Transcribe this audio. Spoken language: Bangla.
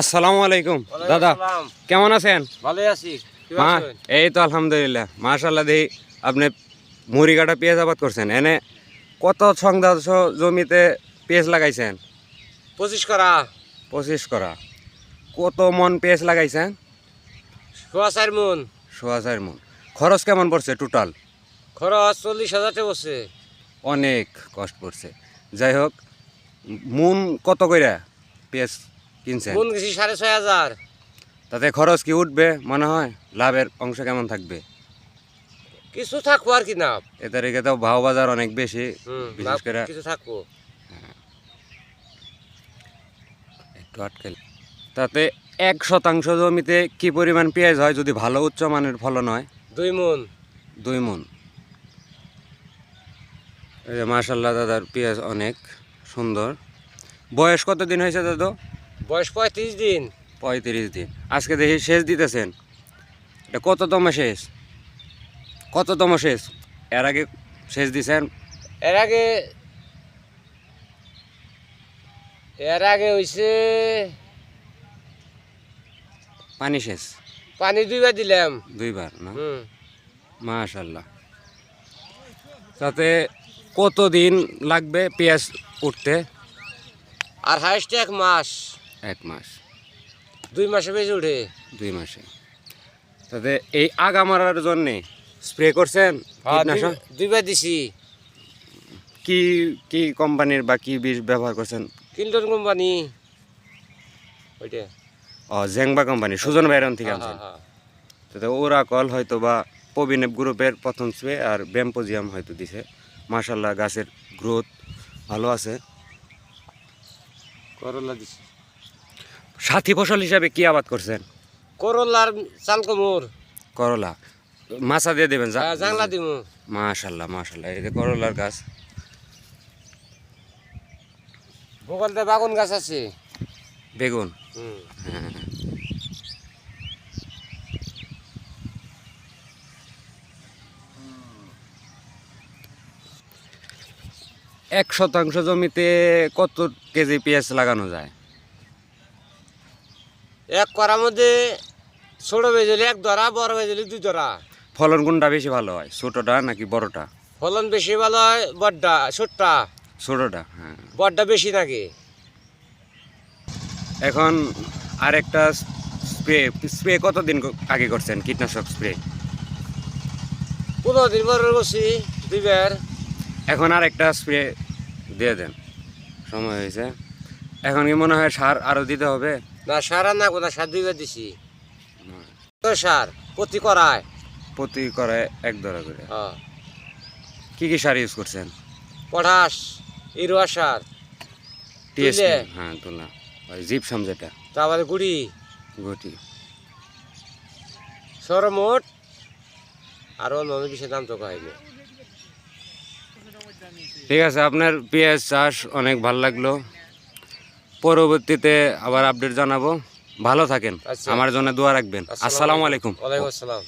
আসসালামু আলাইকুম। দাদা কেমন আছেন? ভালো আছি। এই তো আলহামদুলিল্লাহ। মাশাল্লাহ দেখি আপনি মুড়ি কাটা পেঁয়াজ আবাদ করছেন। এনে কত সংদাস জমিতে পেঁয়াজ লাগাইছেন? পঁচিশ করা। পঁচিশ করা। কত মন পেঁয়াজ লাগাইছেন? সোয়া চার মন। সোয়া চার মন। খরচ কেমন পড়ছে টোটাল? খরচ চল্লিশ হাজার পড়ছে। অনেক কষ্ট পড়ছে। যাই হোক মুন কত কইরা পেঁয়াজ কিনছেন? সাড়ে ছয় হাজার। তাতে খরচ কি উঠবে মনে হয়? লাভের অংশ কেমন থাকবে? কিছু থাকব আর কি না এ তারিখে তো ভাও বাজার অনেক বেশি বিশেষ করে কিছু থাকব। একটু আটকাল তাতে এক শতাংশ জমিতে কি পরিমাণ পেঁয়াজ হয় যদি ভালো উচ্চ মানের ফলন হয়? দুই মন। দুই মন। এই দাদার পেঁয়াজ অনেক সুন্দর। বয়স কতদিন হয়েছে দাদু? বয়স পঁয়ত্রিশ দিন। পঁয়ত্রিশ দিন। আজকে দেখি শেষ দিতেছেন। এটা কততম শেষ? কততম শেষ? এর আগে শেষ দিছেন? এর আগে এর আগে হইছে পানি শেষ। পানি দুইবার দিলাম। দুইবার না? মাশাল্লাহ। তাতে কতদিন লাগবে পেঁয়াজ উঠতে? আর হাইস্ট এক মাস। এক মাস। দুই মাসে বেশি উঠে দুই মাসে। তাতে এই আগা মারার জন্যে স্প্রে করছেন হ্যাঁ, কীটনাশক? দুইবার দিছি। কি কি কোম্পানির বা কি বীজ ব্যবহার করছেন? Kilton company. ওইটা। ও জেংবা কোম্পানি সুজন বাইরন থেকে হ্যাঁ, আনছেন। হ্যাঁ, তাতে ওরা কল হয়তো বা পবিনেব গ্রুপের প্রথম স্প্রে আর ব্যাম্পোজিয়াম হয়তো দিছে। মাশাল্লাহ গাছের গ্রোথ ভালো আছে। করলা দিছি। সাথী ফসল হিসাবে কি আবাদ করছেন? করলার চাল কমুর। করলা। মাছা দিয়ে দেবেন হ্যাঁ, জাংলা দিমু মাশাল্লাহ মাশাল্লাহ এই যে করলার গাছ। ভূগোলতে বাগুন গাছ আছে। বেগুন? হুম। এক শতাংশ জমিতে কত কেজি পেঁয়াজ লাগানো যায়? এক করার মধ্যে ছোট বেজলি এক ধরা বড় বেজলি দুই ধরা। ফলন কোনটা বেশি ভালো হয় ছোটটা নাকি বড়টা? ফলন বেশি ভালো হয় বড্ডা ছোটটা। ছোটটা হ্যাঁ। বড্ডা বেশি নাকি এখন আরেকটা স্প্রে স্প্রে কতদিন আগে করছেন কীটনাশক স্প্রে? পনেরো দিন পর করছি দুইবার। এখন আর একটা স্প্রে দিয়ে দেন। সময় হয়েছে। এখন কি মনে হয় সার আরও দিতে হবে? না সার আর না কোথা সার দুইবার দিছি। তো সার প্রতি করায়? প্রতি করে এক ধরা করে। হ্যাঁ। কি কি সার ইউজ করছেন? পটাশ ইরোয়া সার টিএসপি তুলে? হ্যাঁ তোলা। ওই জিপসাম যেটা। তারপরে গুড়ি। গুটি। সরমোট। আর অন্য অন্য বিষয়ে দাম তো হয়নি ঠিক আছে আপনার পেঁয়াজ চাষ অনেক ভালো লাগল। পরবর্তীতে আবার আপডেট জানাব। ভালো থাকেন। আচ্ছা। আমার জন্য দোয়া রাখবেন। আসসালামু আলাইকুম। ওয়ালাইকুম আসসালাম।